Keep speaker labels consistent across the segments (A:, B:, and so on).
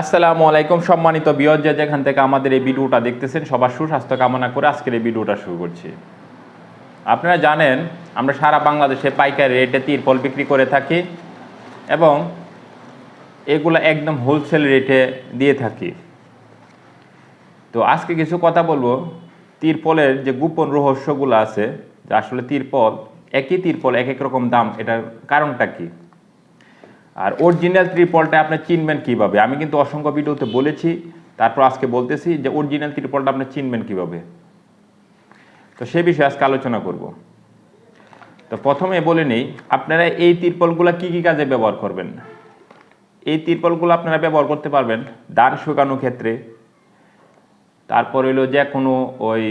A: আসসালামু আলাইকুম সম্মানিত বিয়জ যেখান থেকে আমাদের এই ভিডিওটা দেখতেছেন, সবার সুস্বাস্থ্য কামনা করে আজকের এই ভিডিওটা শুরু করছি। আপনারা জানেন, আমরা সারা বাংলাদেশে পাইকারি রেটে তিরপল বিক্রি করে থাকি এবং এগুলো একদম হোলসেল রেটে দিয়ে থাকি। তো আজকে কিছু কথা বলব তিরপলের যে গোপন রহস্যগুলো আছে, যে আসলে তিরপল একই তিরপল এক এক রকম দাম, এটার কারণটা কি? আর অরিজিনাল ত্রিপলটা আপনি চিনবেন কীভাবে? আমি কিন্তু অসংখ্য ভিডিওতে বলেছি, তারপর আজকে বলতেছি যে অরিজিনাল ত্রিপলটা আপনি চিনবেন কীভাবে? তো সে বিষয়ে আজকে আলোচনা করব। তো প্রথমে বলে নেই, আপনারা এই তিরপলগুলো কি কি কাজে ব্যবহার করবেন? এই তিরপলগুলো আপনারা ব্যবহার করতে পারবেন ধান শুকানোর ক্ষেত্রে, তারপর হইল যে কোনো ওই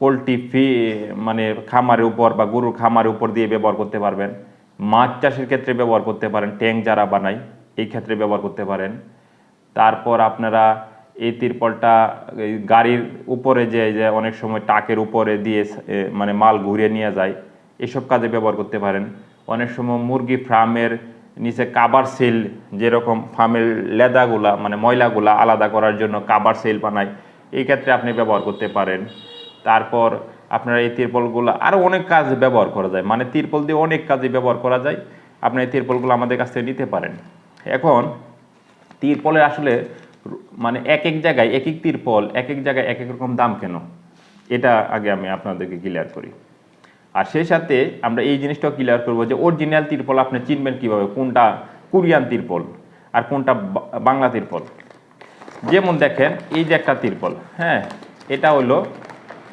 A: পোলট্রি ফি মানে খামারের উপর বা গরুর খামারের উপর দিয়ে ব্যবহার করতে পারবেন। মাছ চাষের ক্ষেত্রে ব্যবহার করতে পারেন ট্যাঙ্ক যারা বানায়, এই ক্ষেত্রে ব্যবহার করতে পারেন। তারপর আপনারা এই তিরপলটা গাড়ির উপরে যে যে অনেক সময় টাকের উপরে দিয়ে মানে মাল ঘুরিয়ে নিয়ে যায়, এসব কাজে ব্যবহার করতে পারেন। অনেক সময় মুরগি ফার্মের নিচে কাবার সেল যেরকম ফার্মের লেদাগুলা মানে ময়লাগুলা আলাদা করার জন্য কাবার সেল বানায়, এই ক্ষেত্রে আপনি ব্যবহার করতে পারেন। তারপর আপনার এই তিরপলগুলো আরও অনেক কাজে ব্যবহার করা যায়। মানে তিরপল দিয়ে অনেক কাজে ব্যবহার করা যায়। আপনি এই তিরপলগুলো আমাদের কাছ থেকে নিতে পারেন। এখন তিরপলের আসলে মানে এক এক জায়গায় এক এক তিরপল, এক এক জায়গায় এক এক রকম দাম কেন? এটা আগে আমি আপনাদেরকে ক্লিয়ার করি। আর সেই সাথে আমরা এই জিনিসটাও ক্লিয়ার করব যে অরিজিনাল তিরপল আপনি চিনবেন কীভাবে? কোনটা কোরিয়ান তিরপল আর কোনটা বাংলা তিরপল? যেমন দেখেন, এই যে একটা তিরপল হ্যাঁ এটা হলো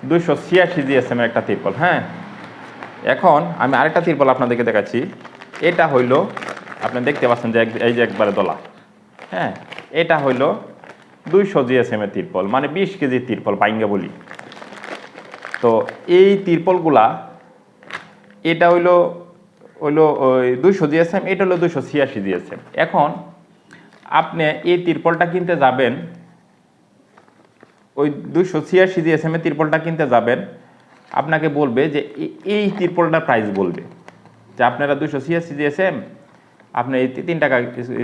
A: দুইশো ছিয়াশি জিএসএম এর একটা তিরপল হ্যাঁ? এখন আমি আরেকটা তিরপল আপনাদেরকে দেখাচ্ছি। এটা হইল, আপনি দেখতে পাচ্ছেন যে এই যে একবারে দোলা হ্যাঁ? এটা হইল দুইশো জিএসএম এর তিরপল মানে বিশ কেজি তিরপল বাইঙ্গা বলি। তো এই তিরপলগুলা, এটা হইল হইল, ওই দুইশো জিএসএম, এটা হলো দুইশো ছিয়াশি জিএসএম। এখন আপনি এই তিরপলটা কিনতে যাবেন ওই দুইশো ছিয়াশি জিএসএম এর তিরপলটা কিনতে যাবেন, আপনাকে বলবে যে এই তিরপলটার প্রাইস বলবে। যে আপনারা দুশো ছিয়াশি জিএসএম আপনি এই তিন টাকা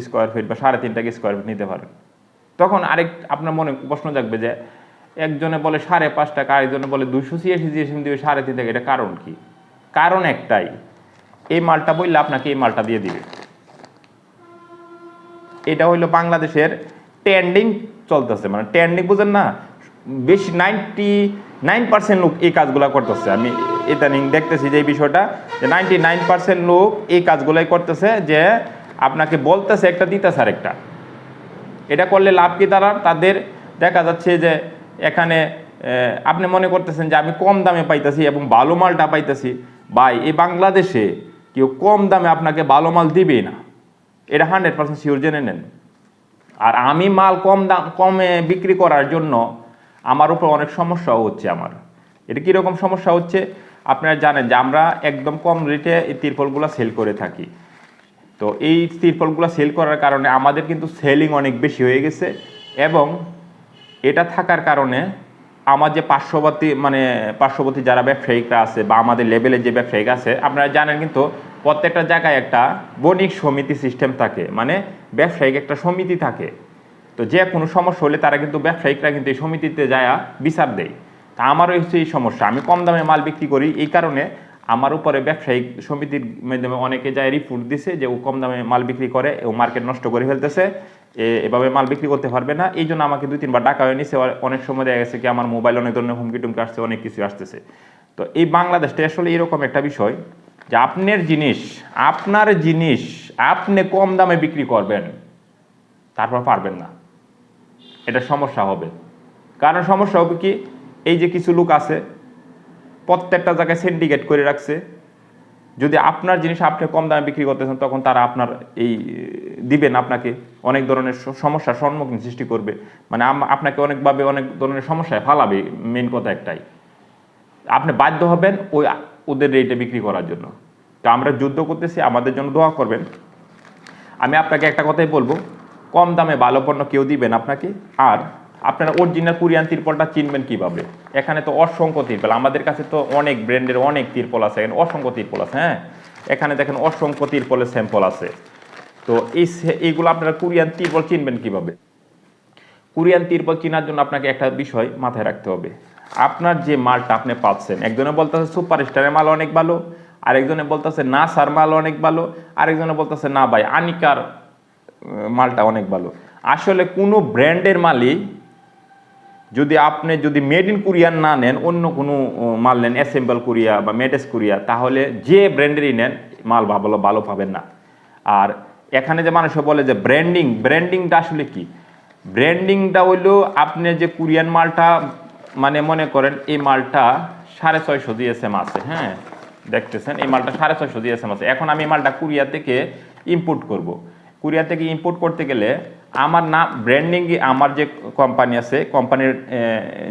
A: স্কোয়ার ফিট বা সাড়ে তিন টাকা স্কোয়ার ফিট নিতে পারেন। তখন আরেক, আপনার মনে প্রশ্ন জাগবে যে, একজনে বলে সাড়ে পাঁচ টাকা, আরেকজনে বলে দুশো ছিয়াশি জিএসএম দিবে সাড়ে তিন টাকা, এটা কারণ কি? কারণ একটাই, এই মালটা বললে আপনাকে এই মালটা দিয়ে দিবে। এটা হইল বাংলাদেশের ট্রেন্ডিং চলতেছে মানে ট্রেন্ডিং বুঝেন না বেশি নাইনটি নাইন পার্সেন্ট লোক এই কাজগুলো করতেছে। আমি ইদানিং দেখতেছি যে এই বিষয়টা, যে নাইনটি নাইন পার্সেন্ট লোক এই কাজগুলোই করতেছে যে আপনাকে বলতেছে একটা, দিতেছে আরেকটা। এটা করলে লাভ কি তারা তাদের দেখা যাচ্ছে যে এখানে আপনি মনে করতেছেন যে আমি কম দামে পাইতেছি এবং ভালো মালটা পাইতেছি। ভাই, এই বাংলাদেশে কেউ কম দামে আপনাকে ভালো মাল দিবেই না। এটা হান্ড্রেড পার্সেন্ট শিওর জেনে নেন। আর আমি মাল কম দাম, কমে বিক্রি করার জন্য আমার উপর অনেক সমস্যাও হচ্ছে আমার। এটা কীরকম সমস্যা হচ্ছে? আপনারা জানেন যে আমরা একদম কম রেটে এই তিরপলগুলো সেল করে থাকি। তো এই তিরপলগুলো সেল করার কারণে আমাদের কিন্তু সেলিং অনেক বেশি হয়ে গেছে এবং এটা থাকার কারণে আমার যে পার্শ্ববর্তী মানে পার্শ্ববর্তী যারা ব্যবসায়িকরা আছে বা আমাদের লেভেলের যে ব্যবসায়িক আছে, আপনারা জানেন কিন্তু প্রত্যেকটা জায়গায় একটা বণিক সমিতি সিস্টেম থাকে। মানে ব্যবসায়িক একটা সমিতি থাকে। তো যে কোনো সমস্যা হলে তারা কিন্তু ব্যবসায়িকরা কিন্তু এই সমিতিতে যায় বিচার দেয়। তা আমারও হচ্ছে এই সমস্যা। আমি কম দামে মাল বিক্রি করি, এই কারণে আমার উপরে ব্যবসায়িক সমিতির মাধ্যমে অনেকে যায় রিপোর্ট দিছে যে ও কম দামে মাল বিক্রি করে, ও মার্কেট নষ্ট করে ফেলতেছে এভাবে মাল বিক্রি করতে পারবে না। এই জন্য আমাকে দুই, তিনবার ডাকা হয়ে নিছে অনেক সময় দেখা গেছে কি আমার মোবাইল অনেক ধরনের হুমকি টুমকি আসছে, অনেক কিছু আসতেছে। তো এই বাংলাদেশটা আসলে এরকম একটা বিষয় যে আপনার জিনিস আপনার জিনিস আপনি কম দামে বিক্রি করবেন, তারপর পারবেন না। এটা সমস্যা হবে। কারণ সমস্যা হবে কি? এই যে কিছু লোক আছে, প্রত্যেকটা জায়গায় সিন্ডিকেট করে রাখছে। যদি আপনার জিনিস আপনি কম দামে বিক্রি করতেছেন, তখন তারা আপনার এই, দিবেন আপনাকে। অনেক ধরনের সমস্যার সম্মুখীন সৃষ্টি করবে। মানে আপনাকে অনেকভাবে অনেক ধরনের সমস্যায় ফালাবে মেন কথা একটাই। আপনি বাধ্য হবেন ওই ওদের রেটে বিক্রি করার জন্য। তো আমরা যুদ্ধ করতেছি, আমাদের জন্য দোয়া করবেন। আমি আপনাকে একটা কথাই বলব। কম দামে ভালো পণ্য কেউ দিবেন আপনাকে? আর আপনারা অরিজিনাল কোরিয়ান তিরপলটা চিনবেন কীভাবে? এখানে তো অসংখ্য তিরপল। আমাদের কাছে তো অনেক ব্র্যান্ডের অনেক তিরপল আছে। এখানে অসংখ্য তিরপল আছে হ্যাঁ? এখানে দেখেন অসংখ্য তিরপলের স্যাম্পল আছে। তো এই এইগুলো আপনারা কোরিয়ান তিরপল চিনবেন কীভাবে? কোরিয়ান তিরপল কেনার জন্য আপনাকে একটা বিষয় মাথায় রাখতে হবে। আপনার যে মালটা আপনি পাচ্ছেন, একজনে বলতেছে সুপার স্টারের মাল অনেক ভালো, আরেকজনে বলতেছে না সার মাল অনেক ভালো, আরেকজনে বলতেছে না ভাই, আনিকার মালটা অনেক ভালো। আসলে কোনো ব্র্যান্ডের মালই যদি আপনি যদি মেড ইন কোরিয়ান না নেন, অন্য কোনো মাল নেন অ্যাসেম্বল কোরিয়া বা মেডেস কোরিয়া তাহলে যে ব্র্যান্ডেরই নেন, মাল ভালো ভালো পাবেন না। আর এখানে যে মানুষ বলে যে ব্র্যান্ডিং ব্র্যান্ডিংটা আসলে কি? ব্র্যান্ডিংটা হইল আপনি যে কোরিয়ান মালটা মানে মনে করেন এই মালটা সাড়ে ছয়শো জিএসএম আছে হ্যাঁ? দেখতেছেন, এই মালটা সাড়ে ছয়শো জিএসএম আছে। এখন আমি মালটা কোরিয়া থেকে ইম্পোর্ট করব। কোরিয়া থেকে ইম্পোর্ট করতে গেলে আমার নাম ব্র্যান্ডিং আমার যে কোম্পানি আছে কোম্পানির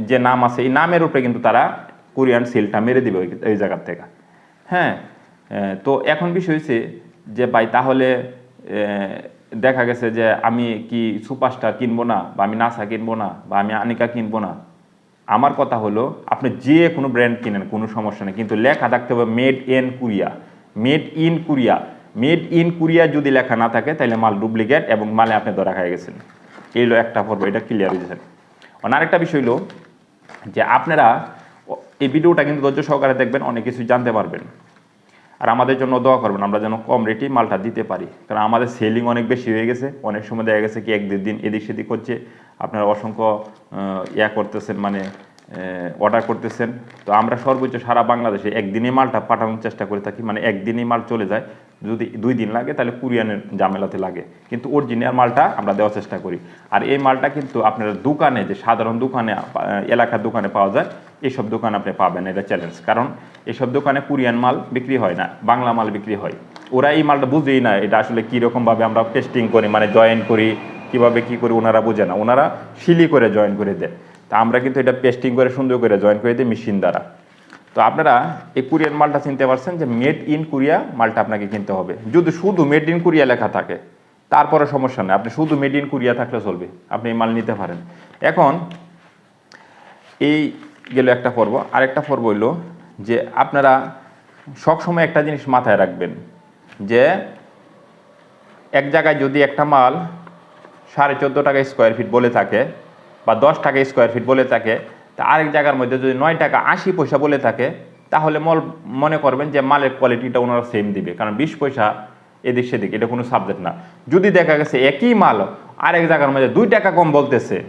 A: যে নাম আছে, এই নামের উপরে কিন্তু তারা কোরিয়ান সিলটা মেরে দিবে ওই ওই জায়গার থেকে। হ্যাঁ? তো এখন বিষয় হয়েছে যে ভাই তাহলে দেখা গেছে যে আমি কি সুপারস্টার কিনবো না, বা আমি নাসা কিনবো না, বা আমি আনিকা কিনবো না? আমার কথা হলো, আপনি যে কোনো ব্র্যান্ড কিনেন, কোনো সমস্যা নেই। কিন্তু লেখা থাকতে হবে made in Korea made in Korea made in Korea যদি লেখা না থাকে তাহলে মাল ডুপ্লিকেট এবং মালে আপনি ধরা খাই গেছেন। এই হলো একটা পর্ব, এটা ক্লিয়ার হয়ে যাচ্ছে আরেকটা বিষয় হলো যে আপনারা এই ভিডিওটা কিন্তু ধৈর্য সহকারে দেখবেন, অনেক কিছু জানতে পারবেন। আর আমাদের জন্য দোয়া করবেন, আমরা যেন কম রেটে মালটা দিতে পারি। কারণ আমাদের সেলিং অনেক বেশি হয়ে গেছে, অনেক সময় দেখা গেছে কি এক দেড় দিন এদিক সেদিক হচ্ছে, আপনারা অসংখ্য ইয়া করতেছেন মানে অর্ডার করতেছেন। তো আমরা সর্বোচ্চ সারা বাংলাদেশে একদিনে মালটা পাঠানোর চেষ্টা করে থাকি। মানে একদিনই মাল চলে যায়। যদি দুই দিন লাগে, তাহলে কুরিয়ানের ঝামেলাতে লাগে। কিন্তু অরিজিনাল মালটা আমরা দেওয়ার চেষ্টা করি। আর এই মালটা কিন্তু আপনার দোকানে, যে সাধারণ দোকানে এলাকার দোকানে পাওয়া যায় এইসব দোকান আপনি পাবেন, এটা চ্যালেঞ্জ কারণ এইসব দোকানে কোরিয়ান মাল বিক্রি হয় না, বাংলা মাল বিক্রি হয়। ওরা এই মালটা বুঝেই না এটা আসলে কীরকমভাবে আমরা টেস্টিং করি মানে জয়েন করি, কীভাবে কি করি ওনারা বোঝে না। ওনারা শিলি করে জয়েন করে দেয়। তা আমরা কিন্তু এটা পেস্টিং করে সুন্দর করে জয়েন করে দিই মেশিন দ্বারা। তো আপনারা এই কোরিয়ান মালটা চিনতে পারছেন যে মেড ইন কোরিয়া মালটা আপনাকে কিনতে হবে। যদি শুধু মেড ইন কোরিয়া লেখা থাকে তারপরে সমস্যা নেই। আপনি শুধু মেড ইন কোরিয়া থাকলে চলবে, আপনি এই মাল নিতে পারেন। এখন এই গেল একটা পর্ব। আরেকটা পর্ব হইল যে আপনারা সবসময় একটা জিনিস মাথায় রাখবেন যে এক জায়গায় যদি একটা মাল সাড়ে চোদ্দ টাকা স্কোয়ার ফিট বলে থাকে বা দশ টাকা স্কোয়ার ফিট বলে থাকে, তা আরেক জায়গার মধ্যে যদি নয় টাকা আশি পয়সা বলে থাকে, তাহলে মল মনে করবেন যে মালের কোয়ালিটিটা ওনারা সেম দিবে। কারণ বিশ পয়সা এদিক সেদিক, এটা কোনো সাবজেক্ট না। যদি দেখা গেছে একই মাল আরেক জায়গার মধ্যে দুই টাকা কম বলতেছে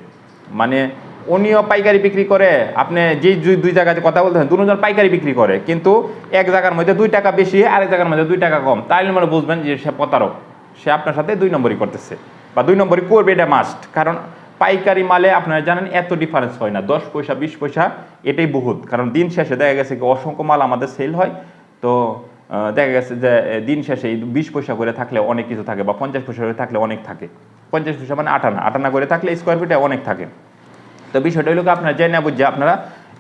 A: মানে উনিও পাইকারি বিক্রি করে, আপনি যে দুই- জায়গায় কথা বলতেছেন, দুজন পাইকারি বিক্রি করে, কিন্তু এক জায়গার মধ্যে দুই টাকা বেশি, আরেক জায়গার মধ্যে দুই টাকা কম তাইলে মানে বুঝবেন যে সে প্রতারক। সে আপনার সাথে দুই নম্বরই করতেছে, বা দুই নম্বরই করবে, এটা মাস্ট কারণ পাইকারি মালে আপনারা জানেন এত ডিফারেন্স হয় না। দশ পয়সা, বিশ পয়সা, এটাই বহুত। কারণ দিন শেষে দেখা গেছে কি অসংখ্য মাল আমাদের সেল হয়। তো দেখা গেছে যে দিন শেষে বিশ পয়সা করে থাকলে অনেক কিছু থাকে বা পঞ্চাশ পয়সা করে থাকলে অনেক থাকে। পঞ্চাশ পয়সা মানে আটানা। আটানা করে থাকলে স্কোয়ার ফিটে অনেক থাকে। তো বিষয়টা হলো আপনারা জেনে না বুঝে আপনারা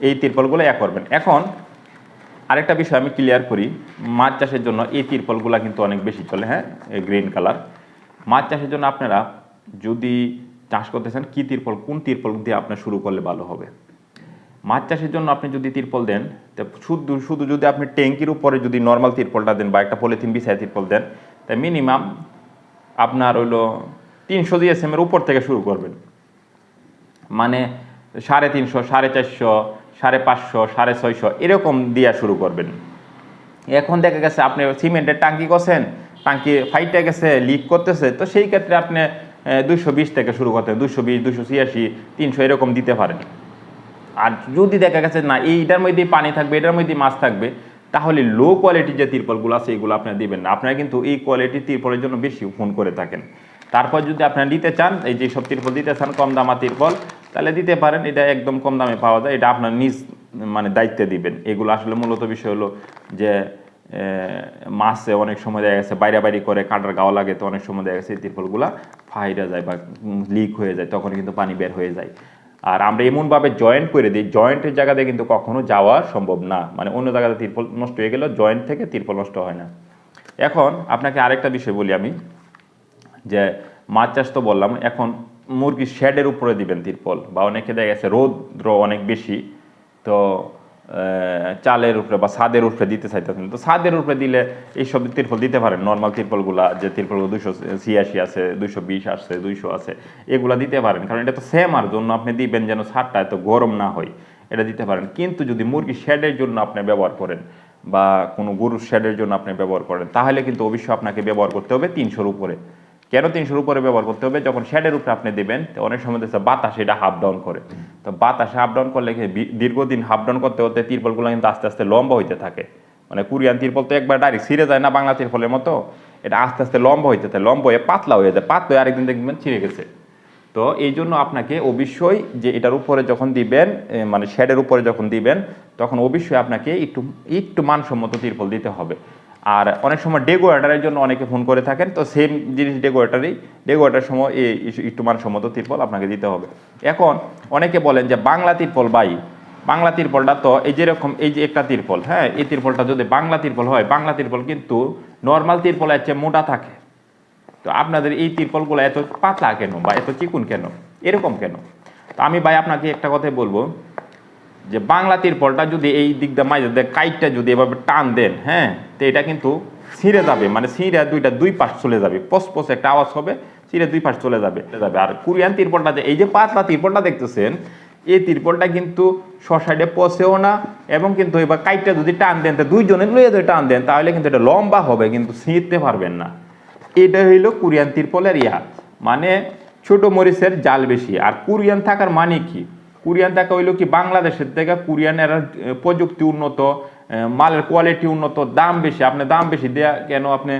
A: এই তিরপলগুলো এক করবেন। এখন আরেকটা বিষয় আমি ক্লিয়ার করি। মাছ চাষের জন্য এই তিরপলগুলো কিন্তু অনেক বেশি চলে হ্যাঁ? গ্রিন কালার মাছ চাষের জন্য আপনারা যদি চাষ করতেছেন, কি তিরপল, কোন তিরপল দিয়ে আপনার শুরু করলে ভালো হবে? মাছ চাষের জন্য আপনি যদি তিরপল দেন, তা শুধু শুধু যদি আপনি ট্যাঙ্কির উপরে যদি নর্মাল তিরপলটা দেন বা একটা পলিথিন বিছায় তিরপল দেন, তা মিনিমাম আপনার হইল তিনশো জিএসএম এর উপর থেকে শুরু করবেন। মানে সাড়ে তিনশো, সাড়ে চারশো, সাড়ে পাঁচশো, সাড়ে ছয়শো এরকম দিয়া শুরু করবেন। এখন দেখা গেছে আপনি সিমেন্টের টাঙ্কি করছেন টাঙ্কি ফাইটে গেছে লিক করতেছে, তো সেই ক্ষেত্রে আপনি দুশো বিশ থেকে শুরু করতেন দুশো বিশ দুশো ছিয়াশি, তিনশো এরকম দিতে পারেন। আর যদি দেখা গেছে না, এইটার মধ্যেই পানি থাকবে, এটার মধ্যেই মাছ থাকবে, তাহলে লো কোয়ালিটির যে তিরপলগুলো আছে এইগুলো আপনারা দিবেন না। আপনারা কিন্তু এই কোয়ালিটির তিরপলের জন্য বেশি ফোন করে থাকেন। তারপর যদি আপনারা নিতে চান, এই যে সব তিরপল দিতে চান, কম দামা তিরপল, তাহলে দিতে পারেন, এটা একদম কম দামে পাওয়া যায়, এটা আপনার নিজ মানে দায়িত্বে দিবেন। এগুলো আসলে মূলত বিষয় হলো যে মাছে অনেক সময় দেখা গেছে বাইরে বাইরে করে, কাঁটার গাওয়া লাগে তো অনেক সময় দেখা গেছে তিরপলগুলা ফাইরা যায় বা লিক হয়ে যায় তখন কিন্তু পানি বের হয়ে যায়। আর আমরা এমনভাবে জয়েন্ট করে দিই জয়েন্টের জায়গাতে কিন্তু কখনো যাওয়া সম্ভব না। মানে অন্য জায়গাতে তিরপল নষ্ট হয়ে গেলেও জয়েন্ট থেকে তিরপল নষ্ট হয় না। এখন আপনাকে আরেকটা বিষয় বলি আমি, যে মাছ চাষ তো বললাম, এখন মুরগির শেডের উপরে দিবেন তিরপল, বা অনেকে দেখা গেছে রৌদ্র অনেক বেশি, তো চালের উপরে বা ছাদের উপরে দিতে চাইতেছেন। তো ছাদের উপরে দিলে এইসব তিরপল দিতে পারেন। নর্মাল তিরপলগুলা, যে তিরপলগুলো দুশো ছিয়াশি আছে দুশো বিশ আছে দুইশো আছে, এগুলা দিতে পারেন। কারণ এটা তো সেম আর, জন্য আপনি দিবেন যেন সারটা এত গরম না হয়, এটা দিতে পারেন। কিন্তু যদি মুরগি শেডের জন্য আপনি ব্যবহার করেন বা কোনো গরুর শেডের জন্য আপনি ব্যবহার করেন, তাহলে কিন্তু অবশ্যই আপনাকে ব্যবহার করতে হবে তিনশোর উপরে। কেন তিনশোর উপরে ব্যবহার করতে হবে? যখন শেডের উপরে আপনি দেবেন অনেক সময় দেখছে বাতাস এটা হাফ ডাউন করে। তো বাতাসে হাফ ডাউন করলে দীর্ঘদিন হাফ ডাউন করতে করতে তিরপলগুলো কিন্তু আস্তে আস্তে লম্বা হইতে থাকে। মানে কোরিয়ান তিরপল তো একবার ডাইরেক্ট ছিঁড়ে যায় না বাংলা তিরপলের মতো, এটা আস্তে আস্তে লম্বা হইতে থাকে, লম্বা হয়ে পাতলা হয়ে যায়, পাতলা হয়ে আরেকদিন দেখবেন ছিঁড়ে গেছে। তো এই জন্য আপনাকে অবশ্যই যে এটার উপরে যখন দিবেন মানে শেডের উপরে যখন দিবেন, তখন অবশ্যই আপনাকে একটু একটু মানসম্মত তিরপল দিতে হবে। আর অনেক সময় ডেকোরেটারের জন্য অনেকে ফোন করে থাকেন, তো সেম জিনিস ডেকোরেটারই ডেকোরেটার সময় এই একটু মানসম্মত তিরপল আপনাকে দিতে হবে। এখন অনেকে বলেন যে বাংলা তিরপল বাই, বাংলা তিরপলটা তো এই যেরকম এই যে একটা তিরপল হ্যাঁ এই তিরপলটা যদি বাংলা তিরপল হয়, বাংলা তিরপল কিন্তু নর্মাল তিরপল তিরপলের চেয়ে মোটা থাকে। তো আপনাদের এই তিরপলগুলো এত পাতলা কেন বা এত চিকুন কেন? এরকম কেন? তো আমি ভাই আপনাকে একটা কথাই বলব যে বাংলা তিরপলটা যদি এই মাঝে দিয়ে কাইটটা যদি এভাবে টান দেন হ্যাঁ তো এটা কিন্তু ছিঁড়ে যাবে মানে ছিঁড়ে দুইটা দুই পাশ চলে যাবে পস পস একটা আওয়াজ হবে, ছিঁড়ে দুই পাশ চলে যাবে যাবে। আর কোরিয়ান তিরপলটা যে এই যে পাতলা তিরপলটা দেখতেছেন, এই তিরপলটা কিন্তু সসাইডে পচেও না, এবং কিন্তু এবার কাইটটা যদি টান দেন, তো দুইজনে লইয়ে যদি টান দেন, তাহলে কিন্তু এটা লম্বা হবে, কিন্তু ছিঁড়তে পারবেন না। এটা হইল কোরিয়ান তিরপলের ইয়া মানে ছোট মরিচের জাল বেশি, আর কোরিয়ান থাকার মানে কি? কোরিয়ান দেখা হইল কি বাংলাদেশের থেকে কোরিয়ান এর প্রযুক্তি উন্নত মালের কোয়ালিটি উন্নত, দাম বেশি। আপনি দাম বেশি দেয়া কেন আপনি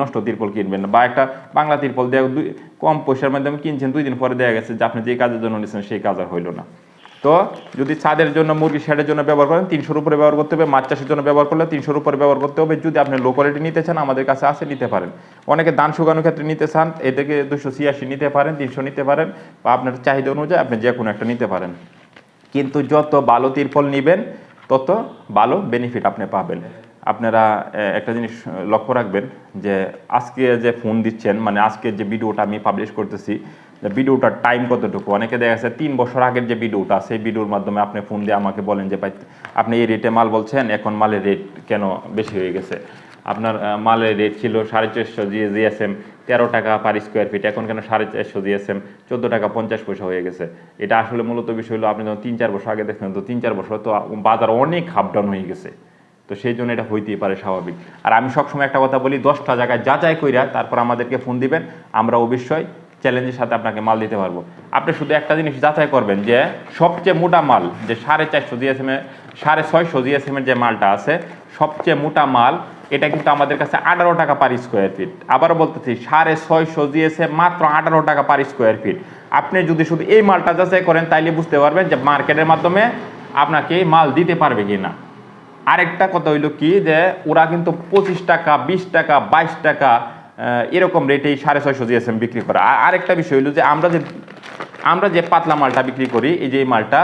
A: নষ্ট তিরপল কিনবেন না? বা একটা বাংলা তিরপল দেওয়া কম পয়সার মাধ্যমে কিনছেন, দুই দিন পরে দেওয়া গেছে যে আপনি যে কাজের জন্য নিয়েছেন সেই কাজ আর হইল না। তো যদি ছাদের জন্য মুরগি শেডের জন্য ব্যবহার করেন, তিনশোর উপরে ব্যবহার করতে হবে, মাছ চাষের জন্য ব্যবহার করলে তিনশোর উপরে ব্যবহার করতে হবে। যদি আপনি লো কোয়ালিটি নিতে চান, আমাদের কাছে আসে নিতে পারেন। অনেকে দান শুকানোর ক্ষেত্রে নিতে চান এটাকে দুশো ছিয়াশি নিতে পারেন, তিনশো নিতে পারেন, বা আপনার চাহিদা অনুযায়ী আপনি যে কোনো একটা নিতে পারেন। কিন্তু যত ভালো তিরপল নেবেন, তত ভালো বেনিফিট আপনি পাবেন। আপনারা একটা জিনিস লক্ষ্য রাখবেন যে, আজকে যে ফোন দিচ্ছেন মানে আজকে যে ভিডিওটা আমি পাবলিশ করতেছি যে ভিডিওটার টাইম কতটুকু? অনেকে দেখা যাচ্ছে তিন বছর আগের যে ভিডিওটা, সেই ভিডিওর মাধ্যমে আপনি ফোন দিয়ে আমাকে বলেন যে, ভাই, আপনি এই রেটে মাল বলছেন, এখন মালের রেট কেন বেশি হয়ে গেছে? আপনার মালের রেট ছিল সাড়ে চারশো জি জিএসএম তেরো টাকা পার স্কোয়ার ফিট এখন কেন সাড়ে চারশো জিএসএম চোদ্দ টাকা পঞ্চাশ পয়সা হয়ে গেছে। এটা আসলে মূলত বিষয় হলো, আপনি যখন তিন চার বছর আগে দেখছেন, তো তিন চার বছর তো বাজার অনেক ডাউন হয়ে গেছে। তো সেই জন্য এটা হইতেই পারে স্বাভাবিক। আর আমি সবসময় একটা কথা বলি, দশটা জায়গায় যাচাই কইরা তারপর আমাদেরকে ফোন দিবেন। আমরা অবশ্যই চ্যালেঞ্জের সাথে আপনাকে মাল দিতে পারব। আপনি শুধু একটা জিনিস যাচাই করবেন যে সবচেয়ে মোটা মাল যে সাড়ে চারশো জিএসএম সাড়ে ছয়শো জিএসএম এর যে মালটা আছে, সবচেয়ে মোটা মাল, এটা কিন্তু আমাদের কাছে আঠারো টাকা পার স্কোয়ার ফিট আবারও বলতেছি, সাড়ে ছয়শো জিএসএম মাত্র আঠারো টাকা পার স্কোয়ার ফিট আপনি যদি শুধু এই মালটা যাচাই করেন, তাইলে বুঝতে পারবেন যে মার্কেটের মাধ্যমে আপনাকে এই মাল দিতে পারবে কি না আরেকটা কথা হইল কি, যে ওরা কিন্তু পঁচিশ টাকা, বিশ টাকা, বাইশ টাকা এরকম রেটেই সাড়ে ছয়শো জিএসএম বিক্রি করা। আর আরেকটা বিষয় হইল যে আমরা যে আমরা যে পাতলা মালটা বিক্রি করি এই যে মালটা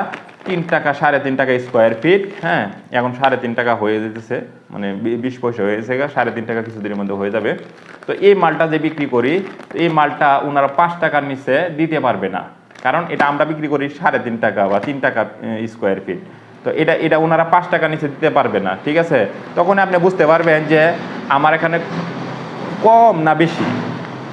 A: তিন টাকা সাড়ে তিন টাকা স্কোয়ার ফিট হ্যাঁ? এখন সাড়ে তিন টাকা হয়ে যেতেছে মানে বিশ পয়সা হয়েছে গা, সাড়ে তিন টাকা কিছুদিনের মধ্যে হয়ে যাবে। তো এই মালটা যে বিক্রি করি এই মালটা ওনারা পাঁচ টাকার নিচে দিতে পারবে না। কারণ এটা আমরা বিক্রি করি সাড়ে তিন টাকা বা তিন টাকা স্কোয়ার ফিট তো এটা এটা ওনারা পাঁচ টাকা নিচে দিতে পারবে না ঠিক আছে? তখন আপনি বুঝতে পারবেন যে আমার এখানে কম না বেশি?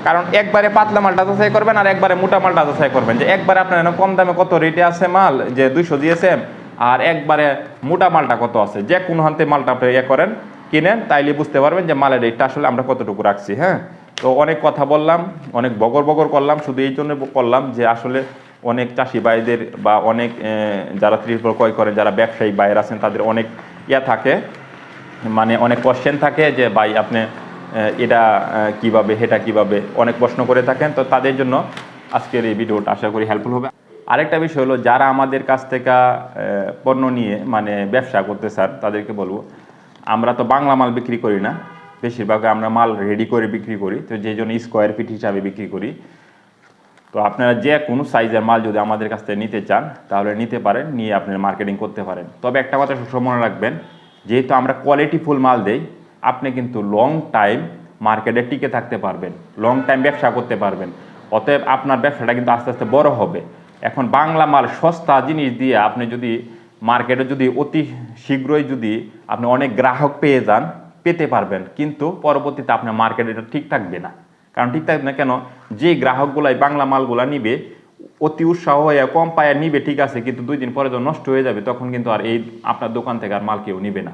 A: কারণ একবারে পাতলা মালটা যাচাই করবেন আর একবারে মোটা মালটা যাচাই করবেন যে একবারে আপনার কম দামে কত রেটে আছে মাল, যে দুইশো দিয়েছেন, আর একবারে মোটা মালটা কত আছে? যে কোনো হান্তে মালটা আপনি ইয়ে করেন, কিনেন, তাইলে বুঝতে পারবেন যে মালের রেটটা আসলে আমরা কতটুকু রাখছি হ্যাঁ? তো অনেক কথা বললাম, অনেক বগর বগর করলাম, শুধু এই জন্য করলাম যে আসলে অনেক চাষি ভাইদের বা অনেক যারা ত্রিপুর ক্রয় করেন, যারা ব্যবসায়ী বাইরে আছেন, তাদের অনেক ইয়া থাকে মানে অনেক কোশ্চেন থাকে যে, ভাই, আপনি এটা কীভাবে, সেটা কীভাবে, অনেক প্রশ্ন করে থাকেন, তো তাদের জন্য আজকের এই ভিডিওটা আশা করি হেল্পফুল হবে। আরেকটা বিষয় হলো, যারা আমাদের কাছ থেকে পণ্য নিয়ে মানে ব্যবসা করতে চান, তাদেরকে বলব, আমরা তো বাংলা মাল বিক্রি করি না বেশিরভাগ আমরা মাল রেডি করে বিক্রি করি, তো যে জন্য স্কোয়ার ফিট হিসাবে বিক্রি করি। তো আপনারা যে কোনো সাইজের মাল যদি আমাদের কাছ থেকে নিতে চান, তাহলে নিতে পারেন, নিয়ে আপনার মার্কেটিং করতে পারেন। তবে একটা কথা সবসময় মনে রাখবেন, যেহেতু আমরা কোয়ালিটিফুল মাল দেই আপনি কিন্তু লং টাইম মার্কেটে টিকে থাকতে পারবেন লং টাইম ব্যবসা করতে পারবেন। অতএব আপনার ব্যবসাটা কিন্তু আস্তে আস্তে বড় হবে। এখন বাংলা মাল সস্তা জিনিস দিয়ে আপনি যদি মার্কেটে যদি অতি শীঘ্রই যদি আপনি অনেক গ্রাহক পেয়ে যান, পেতে পারবেন। কিন্তু পরবর্তীতে আপনার মার্কেটে এটা ঠিক থাকবে না। কারণ ঠিক থাকবে না কেন? যে গ্রাহকগুলাই বাংলা মালগুলা নিবে, অতি উৎসাহ হয়ে কম পায়ে নিবে, ঠিক আছে, কিন্তু দুই দিন পরে যখন নষ্ট হয়ে যাবে, তখন কিন্তু আর এই আপনার দোকান থেকে আর মাল কেউ নিবে না।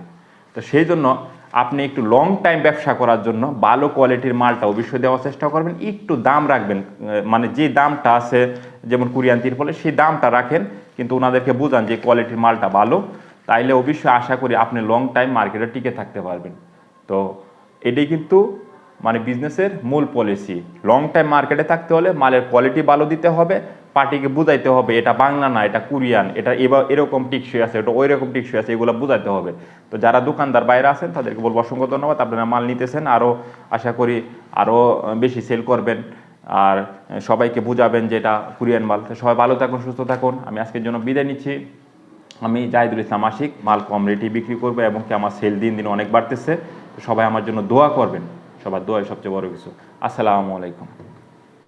A: তো সেই জন্য আপনি একটু লং টাইম ব্যবসা করার জন্য ভালো কোয়ালিটির মালটা অবশ্যই দেওয়ার চেষ্টা করবেন। একটু দাম রাখবেন মানে যে দামটা আছে, যেমন কুরিয়ান তিরপলে সেই দামটা রাখেন, কিন্তু ওনাদেরকে বুঝান যে কোয়ালিটির মালটা ভালো। তাইলে অবশ্যই আশা করি আপনি লং টাইম মার্কেটে টিকে থাকতে পারবেন। তো এটাই কিন্তু মানে বিজনেসের মূল পলিসি লং টাইম মার্কেটে থাকতে হলে মালের কোয়ালিটি ভালো দিতে হবে পার্টিকে বুঝাইতে হবে, এটা বাংলা না, এটা কুরিয়ান, এটা এবার এরকম টিকসই আছে, এটা ওই রকম টিকসই আছে, এগুলো বুঝাইতে হবে। তো যারা দোকানদার বাইরে আছেন, তাদেরকে বলব অসংখ্য ধন্যবাদ, আপনারা মাল নিতেছেন আরও আশা করি আরও বেশি সেল করবেন, আর সবাইকে বুঝাবেন যে এটা কুরিয়ান মাল। তো সবাই ভালো থাকুন, সুস্থ থাকুন, আমি আজকের জন্য বিদায় নিচ্ছি। আমি জাহিদুল ইসলাম আশিক, মাল কম রেটে বিক্রি করব এবং কি আমার সেল দিন দিন অনেক বাড়তেছে। সবাই আমার জন্য দোয়া করবেন, সবার দোয়াই সবচেয়ে বড় কিছু। আসসালামু আলাইকুম।